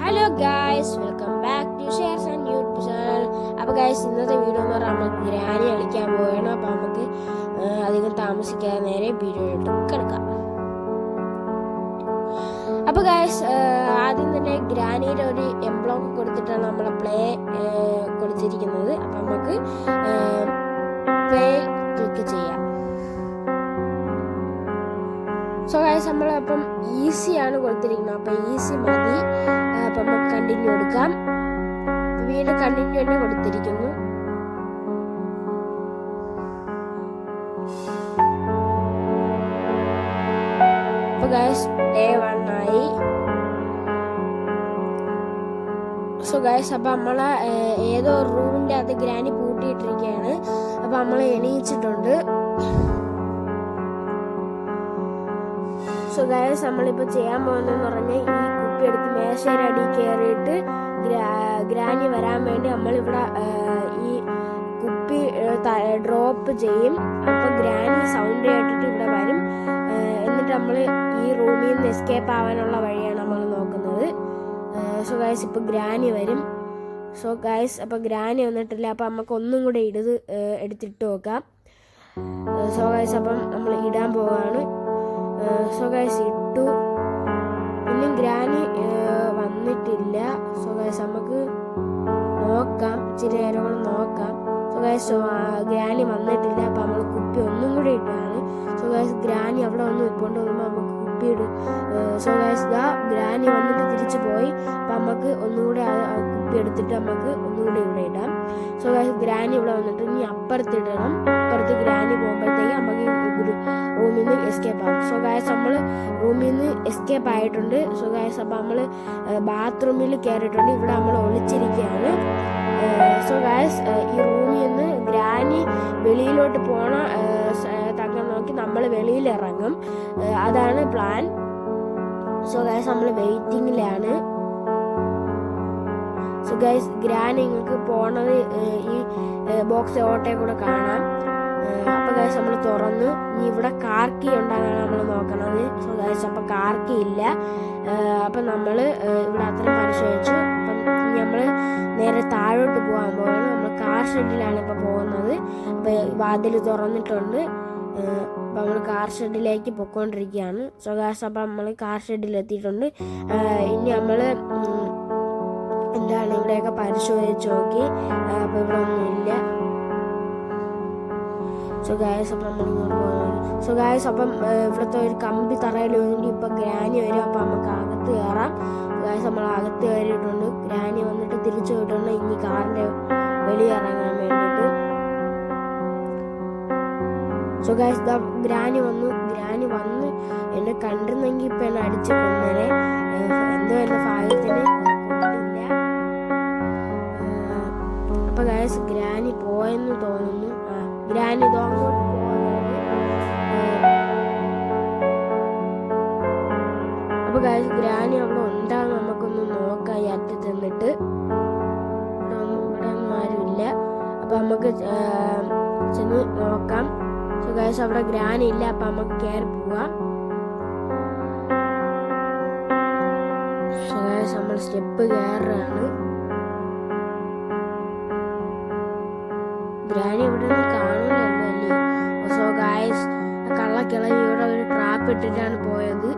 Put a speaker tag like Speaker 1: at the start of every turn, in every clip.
Speaker 1: Hello guys welcome back to shares and YouTube channel അപ്പോൾ guys ഇന്നത്തെ video എന്ന് പറഞ്ഞാൽ നമുക്ക് ബിരിയാണി കളിക്കാൻ പോവുകയാണ്. അപ്പോൾ നമുക്ക് അധികം താമസിക്കാതെ നേരെ വീഡിയോ കിടക്കാം. അപ്പോൾ ഗായ്സ് ആദ്യം തന്നെ ഗ്രാനിയുടെ ഒരു എംബ്ലോം കൊടുത്തിട്ടാണ് നമ്മൾ പ്ലേ കൊടുത്തിരിക്കുന്നത്. അപ്പോൾ നമുക്ക് പ്ലേ ക്ലിക്ക് ചെയ്യാം. സോ ഗൈസ് നമ്മൾ അപ്പം ഈസി ആണ് കൊടുത്തിരിക്കുന്നത്. അപ്പം ഈസി മതി. അപ്പം നമുക്ക് കണ്ടിന്യൂ എടുക്കാം. വീണ്ടും കണ്ടിന്യൂ തന്നെ കൊടുത്തിരിക്കുന്നു. ഡേ വൺ ആയി. സോ ഗൈസ് അപ്പം നമ്മളെ ഏതോ റൂമിന്റെ അത് ഗ്രാനി പൂട്ടിയിട്ടിരിക്കുകയാണ് അപ്പൊ നമ്മളെ എണീച്ചിട്ടുണ്ട്. സോ ഗായ്സ് നമ്മളിപ്പോൾ ചെയ്യാൻ പോകുന്നതെന്ന് പറഞ്ഞാൽ ഈ കുപ്പി എടുത്ത് മേശയുടെ അടി കയറിയിട്ട് ഗ്രാ- ഗ്രാനി വരാൻ വേണ്ടി നമ്മളിവിടെ ഈ കുപ്പി ഡ്രോപ്പ് ചെയ്യും. അപ്പോൾ ഗ്രാനി സൗണ്ട് കേട്ടിട്ട് ഇവിടെ വരും. എന്നിട്ട് നമ്മൾ ഈ റൂമിൽ നിന്ന് എസ്കേപ്പ് ആവാനുള്ള വഴിയാണ് നമ്മൾ നോക്കുന്നത്. സോ ഗൈസ് ഇപ്പോൾ ഗ്രാനി വരും. സോ ഗായ്സ് അപ്പോൾ ഗ്രാനി വന്നിട്ടില്ല. അപ്പോൾ നമുക്ക് ഒന്നും കൂടെ ഇടത് എടുത്തിട്ട് നോക്കാം. സോ ഗായ്സ് അപ്പം നമ്മൾ ഇടാൻ പോവാണ്. സോ ഗൈസ് ഇട്ടു. ഇനിയും ഗ്രാനി വന്നിട്ടില്ല. സോ ഗൈസ് നമുക്ക് നോക്കാം. ഇച്ചിരി നേരം കൂടെ നോക്കാം. സോ ഗൈസ് ഗ്രാനി വന്നിട്ടില്ല. അപ്പം നമ്മൾ കുപ്പി ഒന്നും കൂടി ഇട്ടാണ്. സോ ഗൈസ് ഗ്രാനി അവിടെ വന്ന് ഇപ്പോണ്ട് വന്നുമ്പോൾ നമുക്ക് കുപ്പി ഇടും. സോ ഗൈസ് ദാ ഗ്രാനി വന്നിട്ട് തിരിച്ചു പോയി. അപ്പം നമുക്ക് ഒന്നുകൂടി എടുത്തിട്ട് നമുക്ക് ഒന്നുകൂടി ഇവിടെ ഇടാം. സോ ഗൈസ് ഗ്രാനി ഇവിടെ വന്നിട്ട് ഇനി അപ്പുറത്ത് ഇടണം. അപ്പുറത്ത് ഗ്രാനി പോകുമ്പോഴത്തേക്ക് നമുക്ക് റൂമിൽ നിന്ന് എസ്കേപ്പ് ആവും. സോ ഗൈസ് നമ്മൾ റൂമിൽ നിന്ന് എസ്കേപ്പ് ആയിട്ടുണ്ട്. സോ ഗൈസ് അപ്പോൾ നമ്മൾ ബാത്റൂമിൽ കയറിയിട്ടുണ്ട് ഇവിടെ നമ്മൾ ഒളിച്ചിരിക്കുകയാണ്. സോ ഗൈസ് ഈ റൂമിൽ നിന്ന് ഗ്രാനി വെളിയിലോട്ട് പോണ തക്കം നോക്കി നമ്മൾ വെളിയിൽ ഇറങ്ങും. അതാണ് പ്ലാൻ സോ ഗൈസ് നമ്മൾ വെയിറ്റിങ്ങിലാണ് സോ ഗൈസ് ഗ്രാൻ നിങ്ങൾക്ക് പോണത് ഈ ബോക്സ് ഓട്ടയെ കൂടെ കാണാം. അപ്പോൾ ഗൈസ് നമ്മൾ തുറന്നു. ഇനി ഇവിടെ കാർക്കി ഉണ്ടാകാനാണ് നമ്മൾ നോക്കണത്. സോ ഗൈസ് അപ്പോൾ കാർക്കി ഇല്ല. അപ്പം നമ്മൾ ഇവിടെ അത്രയും പരിശോധിച്ചു. അപ്പം നമ്മൾ നേരെ താഴോട്ട് പോകാൻ പോവാണ്. നമ്മൾ കാർ ഷെഡിലാണ് ഇപ്പോൾ പോകുന്നത്. അപ്പോൾ വാതിൽ തുറന്നിട്ടുണ്ട്. അപ്പം നമ്മൾ കാർ ഷെഡിലേക്ക് പൊക്കോണ്ടിരിക്കുകയാണ്. സോ ഗൈസ് അപ്പം നമ്മൾ കാർ ഷെഡിൽ എത്തിയിട്ടുണ്ട് ഇനി നമ്മൾ എന്താണ് ഇവിടെയൊക്കെ പരിശോധിച്ച് നോക്കി അപ്പോൾ ഇവിടെ ഒന്നുമില്ല. സോ ഗായസ് അപ്പം പോകുന്നത്. സോ അപ്പം ഇവിടുത്തെ ഒരു കമ്പി തറയിൽ വേണ്ടി ഇപ്പം ഗ്രാനി വരും. അപ്പം നമുക്ക് അകത്ത് കയറാം. ഗായസ് നമ്മൾ അകത്ത് കയറിയിട്ടുണ്ട്. ഗ്രാനി വന്നിട്ട് തിരിച്ചു പോയിട്ടുണ്ട് ഇനി കാറിന്റെ വെളിയിറങ്ങാൻ വേണ്ടിയിട്ട്. സോ ഗായസ് ദ ഗ്രാനി വന്നു. ഗ്രാനി വന്ന് എന്നെ കണ്ടിരുന്നെങ്കിൽ ഇപ്പം എന്നെ അടിച്ചു കൊന്നേനെ. എന്തോ എന്റെ ഭാഗ്യത്തിന്? അപ്പൊ ഗായസ് ഗ്രാനി പോയെന്ന് തോന്നുന്നു. ആ ഗ്രാനി ഇതോ അങ്ങോട്ട് പോകുന്നുണ്ട് അപ്പൊ ഗായസ് ഗ്രാനി അവിടെ ഉണ്ടാകും നമുക്കൊന്ന് നോക്കാം ഈ അറ്റത്ത് നിന്നിട്ട്. ഇവിടെ ഒന്നും ആരുമില്ല. അപ്പൊ നമുക്ക് ചെന്ന് നോക്കാം. സോ ഗായസ് അവിടെ ഗ്രാനി ഇല്ല അപ്പൊ നമുക്ക് കയറി പോവാം. സോ ഗൈസ് നമ്മൾ സ്റ്റെപ്പ് കയറുകയാണ് ഗ്രാനി ഇവിടെ നിന്ന് കാണില്ലല്ലോ അല്ലേ സോ ഗായസ് കള്ളക്കിളങ്ങി ഇവിടെ ഒരു ട്രാപ്പ് ഇട്ടിട്ടാണ് പോയത്.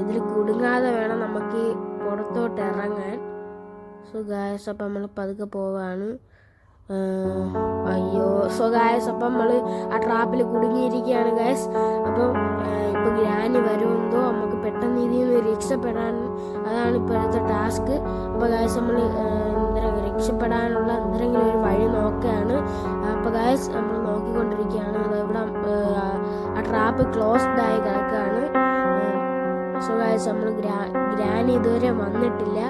Speaker 1: ഇതിൽ കുടുങ്ങാതെ വേണം നമുക്ക് പുറത്തോട്ട് ഇറങ്ങാൻ. സോ ഗായസ് അപ്പം നമ്മൾ പതുക്കെ പോവാണ്. അയ്യോ. സോ ഗായസ് അപ്പം നമ്മൾ ആ ട്രാപ്പിൽ കുടുങ്ങിയിരിക്കുകയാണ് ഗായസ് അപ്പം ഇപ്പം ഗ്രാനി വരുമെന്തോ നമുക്ക് പെട്ടെന്ന് ഇതിൽ നിന്ന് രക്ഷപ്പെടാൻ അതാണ് ഇപ്പോഴത്തെ ടാസ്ക് അപ്പോൾ ഗായസ് നമ്മൾ രക്ഷപ്പെടാനുള്ള എന്തെങ്കിലും ഒരു വഴി നോക്കുകയാണ്. അപ്പോൾ ഗായസ് നമ്മൾ നോക്കിക്കൊണ്ടിരിക്കുകയാണ്. അത് ഇവിടെ ആ ട്രാപ്പ് ക്ലോസ്ഡ് ആയി കിടക്കുകയാണ്. സോ ഗായസ് നമ്മൾ ഗ്രാ ഗ്രാനി ഇതുവരെ വന്നിട്ടില്ല.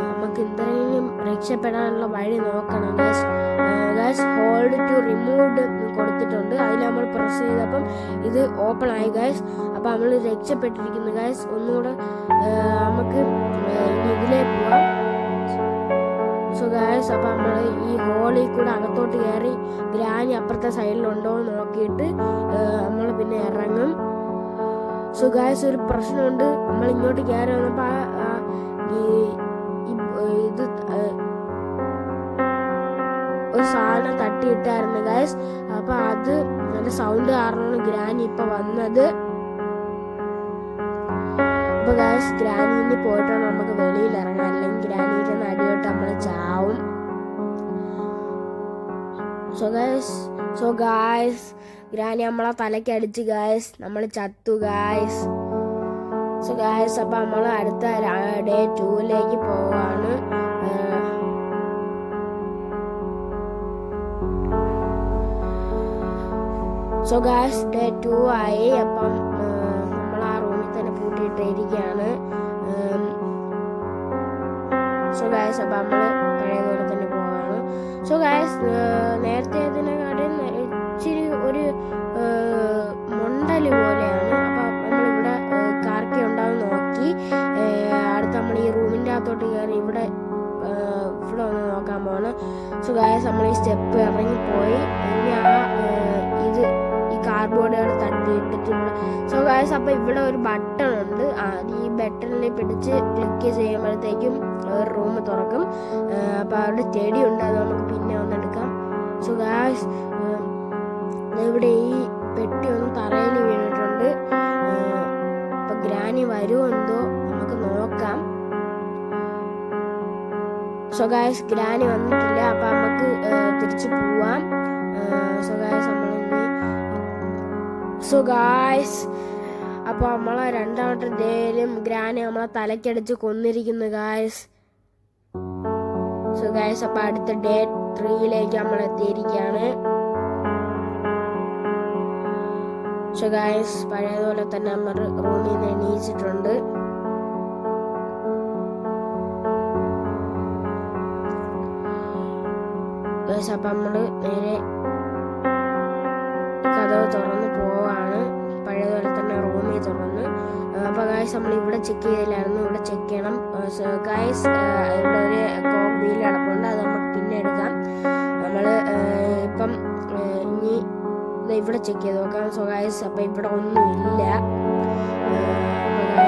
Speaker 1: നമുക്ക് എന്തെങ്കിലും രക്ഷപ്പെടാനുള്ള വഴി നോക്കണം guys guys hold to removed കൊടുത്തിട്ടുണ്ട്. അതിൽ നമ്മൾ പ്രസ് ചെയ്തപ്പം ഇത് ഓപ്പൺ ആയി ഗാസ് അപ്പം നമ്മൾ രക്ഷപ്പെട്ടിരിക്കുന്നു ഗാസ് ഒന്നുകൂടെ നമുക്ക് ഇതിലേക്ക് പോവാം. സ്വകാര്യ സഭ. നമ്മൾ ഈ ഹോളിൽ കൂടെ അകത്തോട്ട് കയറി ഗ്രാനി അപ്പുറത്തെ സൈഡിലുണ്ടോ എന്ന് നോക്കിയിട്ട് നമ്മൾ പിന്നെ ഇറങ്ങും. സുഖായസ് ഒരു പ്രശ്നമുണ്ട്. നമ്മൾ ഇങ്ങോട്ട് കയറി വന്നപ്പോൾ ഇത് ഒരു സാധനം തട്ടിയിട്ടായിരുന്നു ഗായസ് അപ്പോൾ അത് നല്ല സൗണ്ട് കാരണമാണ് ഗ്രാനി ഇപ്പോൾ വന്നത്. അപ്പൊ ഗായ്സ് ഗ്രാനിന് പോയിട്ട് നമുക്ക് വെളിയിൽ ഇറങ്ങാം അല്ലെങ്കിൽ ഗ്രാനിയുടെ നടിയോട്ട് നമ്മൾ ചാവും. So guys so guys granny നമ്മളെ തലയ്ക്ക് അടിച്ച് ഗായ്സ് നമ്മൾ ചത്തു ഗായ്സ് സോ ഗായ്സ് അപ്പം നമ്മൾ അടുത്ത ഡേ ടൂവിലേക്ക് പോവാണ്. സോ ഗായ്സ് ഡേ ടു ആയി. അപ്പം തന്നെ സോ ഗായസ് അപ്പം നമ്മൾ പഴയതുപോലെ തന്നെ പോവാണ്. സോ ഗായസ് നേരത്തെ ഇതിനെക്കാട്ടും ഇച്ചിരി ഒരു മുണ്ടൽ പോലെയാണ്. അപ്പം നമ്മളിവിടെ കാർക്കി ഉണ്ടാവും നോക്കി. അടുത്ത് നമ്മൾ ഈ റൂമിന്റെ അകത്തോട്ട് കയറി ഇവിടെ ഇവിടെ ഒന്ന് നോക്കാൻ പോവാണ്. സോ ഗായസ് നമ്മൾ ഈ സ്റ്റെപ്പ് ഇറങ്ങിപ്പോയി ഇനി ആ ഇത് ഈ കാർബോർഡുകൾ തട്ടിയിട്ടിട്ട് ഇവിടെ സോ ഗായസ് അപ്പം ഇവിടെ ഒരു ബട്ടൺ ആ ഈ ബട്ടണിൽ പിടിച്ച് ക്ലിക്ക് ചെയ്യുമ്പോഴത്തേക്കും ഒരു റൂം തുറക്കും. അപ്പോൾ അവിടെ ചെടി ഉണ്ട് അത് നമുക്ക് പിന്നെ ഒന്നെടുക്കാം സോ ഇവിടെ ഈ പെട്ടി ഒന്ന് തറയിൽ വീണിട്ടുണ്ട്. അപ്പോൾ ഗ്രാനി വരുമോ എന്തോ നമുക്ക് നോക്കാം. സോ ഗ്രാനി വന്നിട്ടില്ല. അപ്പം നമുക്ക് തിരിച്ചു പോവാം. സോ ഗായ്സ് നമ്മളിനി സോ അപ്പോൾ നമ്മളെ രണ്ടാമത്തെ ഡേയിലും ഗ്രാനി നമ്മളെ തലക്കടിച്ച് കൊന്നിരിക്കുന്നു ഗായസ് സോ ഗായസ് അപ്പോൾ അടുത്ത ഡേ ത്രീയിലേക്ക് നമ്മൾ എത്തിയിരിക്കുകയാണ്. സോ ഗായസ് പഴയതുപോലെ തന്നെ നമ്മൾ റൂമിൽ നിന്ന് എണീച്ചിട്ടുണ്ട്. അപ്പം നമ്മൾ നേരെ കഥവ് തുറന്ന് പോവാണ്. തുറന്ന് അപ്പോൾ ഗായ്സ് നമ്മൾ ഇവിടെ ചെക്ക് ചെയ്തില്ലായിരുന്നു ഇവിടെ ചെക്ക് ചെയ്യണം. ഗായ്സ് ഇവിടെ ഒരു കോക്ക് വീൽ അത് നമുക്ക് പിന്നെ എടുക്കാം. നമ്മൾ ഇപ്പം ഇനി ഇവിടെ ചെക്ക് ചെയ്ത് നോക്കാം. സോ ഗായ്സ് അപ്പം ഇവിടെ ഒന്നുമില്ല. ഇല്ല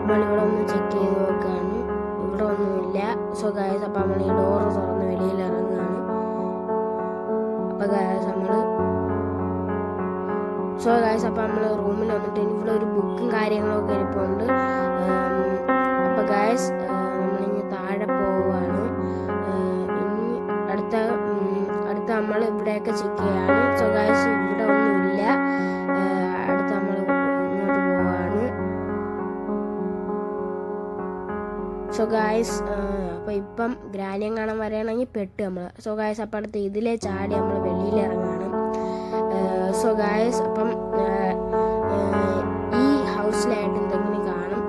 Speaker 1: നമ്മളിവിടെ ഒന്ന് ചെക്ക് ചെയ്ത് നോക്കുകയാണ് ഇവിടെ ഒന്നുമില്ല. സോ ഗായ്സ് അപ്പം നമ്മൾ ഈ ഡോറ് തുറന്ന് വെളിയിൽ ഇറങ്ങുകയാണ്. അപ്പോൾ ഗായ്സ് നമ്മൾ സോ ഗായ്സ് അപ്പോൾ നമ്മൾ റൂമിൽ വന്നിട്ട് ഇവിടെ ഒരു ബുക്കും കാര്യങ്ങളൊക്കെ ഇരിപ്പുണ്ട് അപ്പോൾ ഗായ്സ് നമ്മളിങ്ങനെ താഴെ പോവുകയാണ്. ഇനി അടുത്ത അടുത്ത നമ്മൾ ഇവിടെയൊക്കെ ചെക്ക് ചെയ്യാണ് സോ ഗായ്സ് ഇവിടെ ഒന്നുമില്ല. അടുത്ത നമ്മൾ ഇങ്ങോട്ട് പോവുകയാണ്. സോ ഗായ്സ് അപ്പോൾ ഇപ്പം ഗ്രാനിയം കാണാൻ വരികയാണെങ്കിൽ പെട്ട് നമ്മൾ സോ ഗായ്സ് അപ്പം അടുത്ത് ഇതിലെ ചാടി നമ്മൾ വെളിയിൽ ഇറങ്ങണം സോ ഗായസ് അപ്പം ഈ ഹൗസിലായിട്ട് എന്തെങ്കിലും കാണും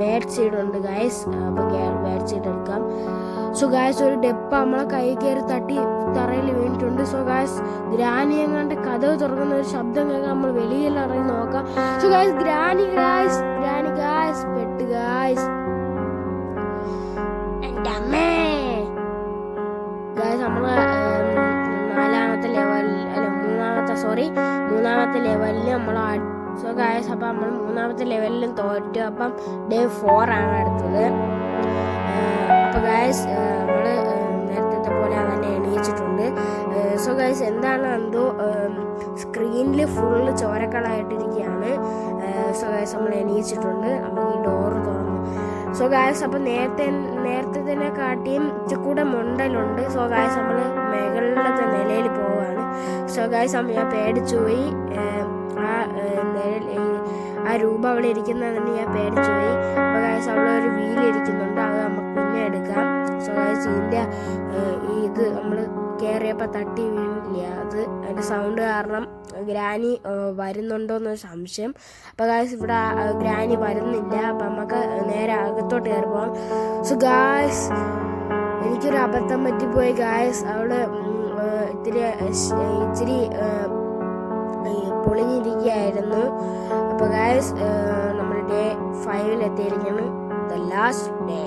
Speaker 1: ബാഡ് സൈഡ് ഉണ്ട് ഗായസ് അപ്പോൾ ബാഡ് സൈഡ് എടുക്കാം. സോ ഗായസ് ഒരു ഡെപ്പ നമ്മളെ കൈ കയറി തട്ടി തറയിൽ വീണിട്ടുണ്ട്. സോ ഗായസ് ഗ്രാനി എങ്ങാണ്ട് കഥവ് തുറക്കുന്ന ഒരു ശബ്ദം കേൾക്കാം നമ്മൾ വെളിയിൽ ഇറങ്ങി നോക്കാം. So guys granny guys granny മൂന്നാമത്തെ ലെവലിൽ നമ്മൾ സോ ഗായസ് അപ്പം നമ്മൾ മൂന്നാമത്തെ ലെവലിലും തോറ്റു. അപ്പം ഡേ ഫോർ ആണ് അടുത്തത്. അപ്പോൾ ഗായസ് നമ്മൾ നേരത്തെ പോലെ തന്നെ എണീച്ചിട്ടുണ്ട്. സോ ഗായസ് എന്താണ് എന്തോ സ്ക്രീനിൽ ഫുള്ള് ചോരക്കളായിട്ടിരിക്കുകയാണ് സോ ഗായസ് നമ്മൾ എണീച്ചിട്ടുണ്ട്. അപ്പം ഈ ഡോർ തുറന്നു. സോ ഗായസ് അപ്പം നേരത്തെ നേരത്തെ തന്നെ കാട്ടിയും ഇച്ചിക്കൂടെ മുണ്ടലുണ്ട്. സോ ഗായസ് നമ്മൾ മുകളിലത്തെ നിലയിൽ സോ ഗായ്സ് ഞാൻ പേടിച്ചു പോയി. ആ ആ രൂപം അവിടെ ഇരിക്കുന്ന ഞാൻ പേടിച്ചു പോയി. അപ്പോൾ ഗായ്സ് അവിടെ ഒരു വീൽ ഇരിക്കുന്നുണ്ട്. അത് നമുക്ക് പിന്നെ എടുക്കാം. സോ ഗായ്സ് ഇതിന്റെ ഇത് നമ്മൾ കയറിയപ്പോൾ തട്ടി വീണില്ല? അത് അതിന്റെ സൗണ്ട് കാരണം ഗ്രാനി ഏഹ്, വരുന്നുണ്ടോ എന്നൊരു സംശയം. അപ്പോൾ ഗായ്സ് ഇവിടെ ഗ്രാനി വരുന്നില്ല. അപ്പം നമുക്ക് നേരെ അകത്തോട്ട് കയറി പോകാം സോ ഗായ്സ് എനിക്കൊരു അബദ്ധം പറ്റിപ്പോയി ഗായ്സ് അവിടെ ഇത്തിരി ഇത്തിരി പൊളിഞ്ഞിരിക്കുകയായിരുന്നു. അപ്പോൾ ഗായസ് നമ്മൾ ഡേ ഫൈവിൽ എത്തിയിരിക്കുന്നു. ദ ലാസ്റ്റ് ഡേ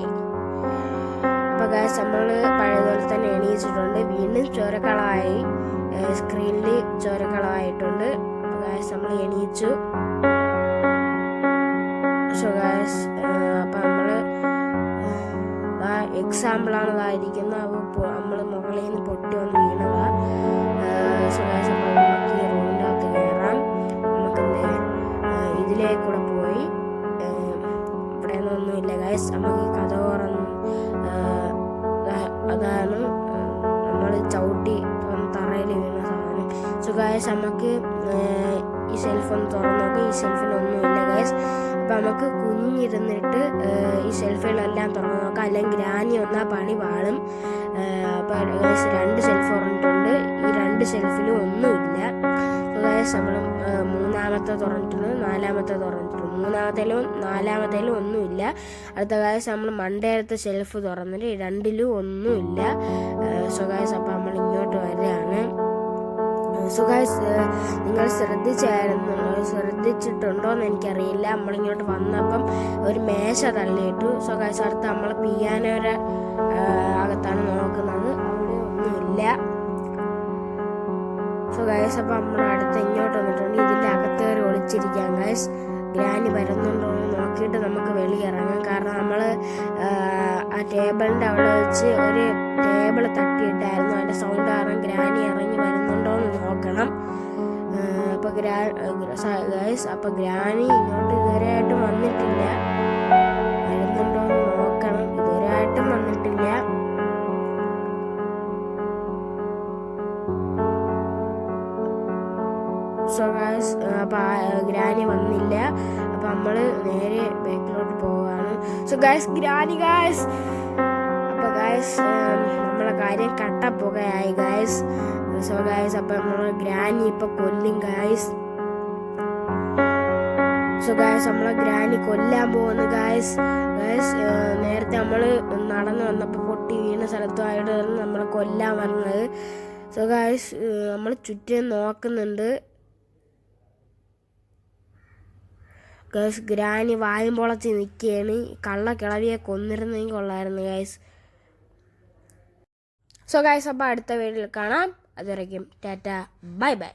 Speaker 1: അപ്പോൾ ഗായസ് നമ്മൾ പഴയതുപോലെ തന്നെ എണീച്ചിട്ടുണ്ട്. വീണ്ടും ചോരക്കളമായി. സ്ക്രീനിൽ ചോരക്കളമായിട്ടുണ്ട്. അപ്പോൾ ഗായസ് നമ്മൾ എണീച്ചു. സോ ഗായസ് അപ്പം നമ്മൾ എക്സാമ്പിളാണ് ഇതായിരിക്കുന്നത്. അപ്പോൾ നമ്മൾ മുകളിൽ നിന്ന് പൊട്ടി വന്ന് വീണതാ ഗൈസ് നമുക്ക് ഈ സെൽഫ് ഒന്ന് തുറന്ന് നോക്കി ഈ സെൽഫിലൊന്നുമില്ല ഗൈസ് അപ്പം നമുക്ക് കുഞ്ഞിരുന്നിട്ട് ഈ സെൽഫിലെല്ലാം തുറന്നു നോക്കാം അല്ലെങ്കിൽ ഗ്രാനി ഒന്നാ പണി പാളും. അപ്പോൾ ഗൈസ് രണ്ട് സെൽഫ് തുറന്നിട്ടുണ്ട്. ഈ രണ്ട് സെൽഫിലും ഒന്നുമില്ല. ഗൈസ് നമ്മൾ മൂന്നാമത്തെ തുറന്നിട്ടുണ്ട് നാലാമത്തെ തുറന്നിട്ടുണ്ട്. മൂന്നാമത്തേലും നാലാമത്തേലും ഒന്നുമില്ല. അടുത്ത ഗൈസ് നമ്മൾ മണ്ടേരത്തെ ഷെൽഫ് തുറന്നിട്ട് രണ്ടിലും ഒന്നുമില്ല. സോ ഗൈസ് നമ്മൾ ഇങ്ങോട്ട് വരികയാണ്. സോ നിങ്ങൾ ശ്രദ്ധിച്ചായിരുന്നു? ശ്രദ്ധിച്ചിട്ടുണ്ടോ എന്ന് എനിക്കറിയില്ല. നമ്മളിങ്ങോട്ട് വന്നപ്പം ഒരു മേശ തള്ളിയിട്ടു. സോ ഗൈസ് അടുത്ത് നമ്മൾ പിയാനോരെ അകത്താണ് നോക്കുന്നത്. അവിടെ ഒന്നുമില്ല. സോ അപ്പം നമ്മുടെ അടുത്ത് ഇങ്ങോട്ട് വന്നിട്ടുണ്ട്. ഇതിന്റെ അകത്ത് ഒളിച്ചിരിക്കാം ഗൈസ് ഗ്രാനി വരുന്നുണ്ടോ എന്ന് നോക്കിയിട്ട് നമുക്ക് വെളിയിറങ്ങാം. ആ ടേബിളിന്റെ അവിടെ വെച്ച് ഒരു ടേബിൾ തട്ടിയിട്ടായിരുന്നു. അതിന്റെ സൗണ്ട് കാരണം ഗ്രാനി ഇറങ്ങി വരുന്നുണ്ടോ എന്ന് നോക്കണം അപ്പോൾ ഗ്രാ ഗൈസ് അപ്പോൾ ഗ്രാനി ഇങ്ങോട്ട് ഇതുവരെയായിട്ടും വന്നിട്ടില്ല. സോ ഗായ്സ് അപ്പോൾ ഗ്രാനി വന്നില്ല. അപ്പോൾ നമ്മൾ നേരെ ബാക്കിലോട്ട് പോവാണ്. സോ ഗായ്സ് ഗ്രാനി ഗായ്സ് അപ്പോൾ ഗായ്സ് നമ്മളെ കാര്യം കട്ടപ്പുകയായി ഗായ്സ് സോ ഗായ്സ് അപ്പോൾ നമ്മൾ ഗ്രാനി ഇപ്പോൾ കൊല്ലും ഗായ്സ് സോ ഗായസ് നമ്മളെ ഗ്രാനി കൊല്ലാൻ പോകുന്ന ഗായസ് ഗായസ് നേരത്തെ നമ്മൾ നടന്നു വന്നപ്പോൾ പൊട്ടി വീണ സ്ഥലത്തുമായിട്ട് നമ്മളെ കൊല്ലാൻ വന്നത്. സോ ഗായസ് നമ്മൾ ചുറ്റും നോക്കുന്നുണ്ട്. ഗൈസ് ഗ്രാനി വായും പൊളച്ച് നിൽക്കുകയാണ്. കള്ള കിളവിയെ കൊന്നിരുന്നെങ്കിൽ കൊള്ളായിരുന്നു ഗൈസ് സോ ഗൈസ് അപ്പോൾ അടുത്ത വീഡിയോയിൽ കാണാം. അതുവരയ്ക്കും ടാറ്റ. Bye bye.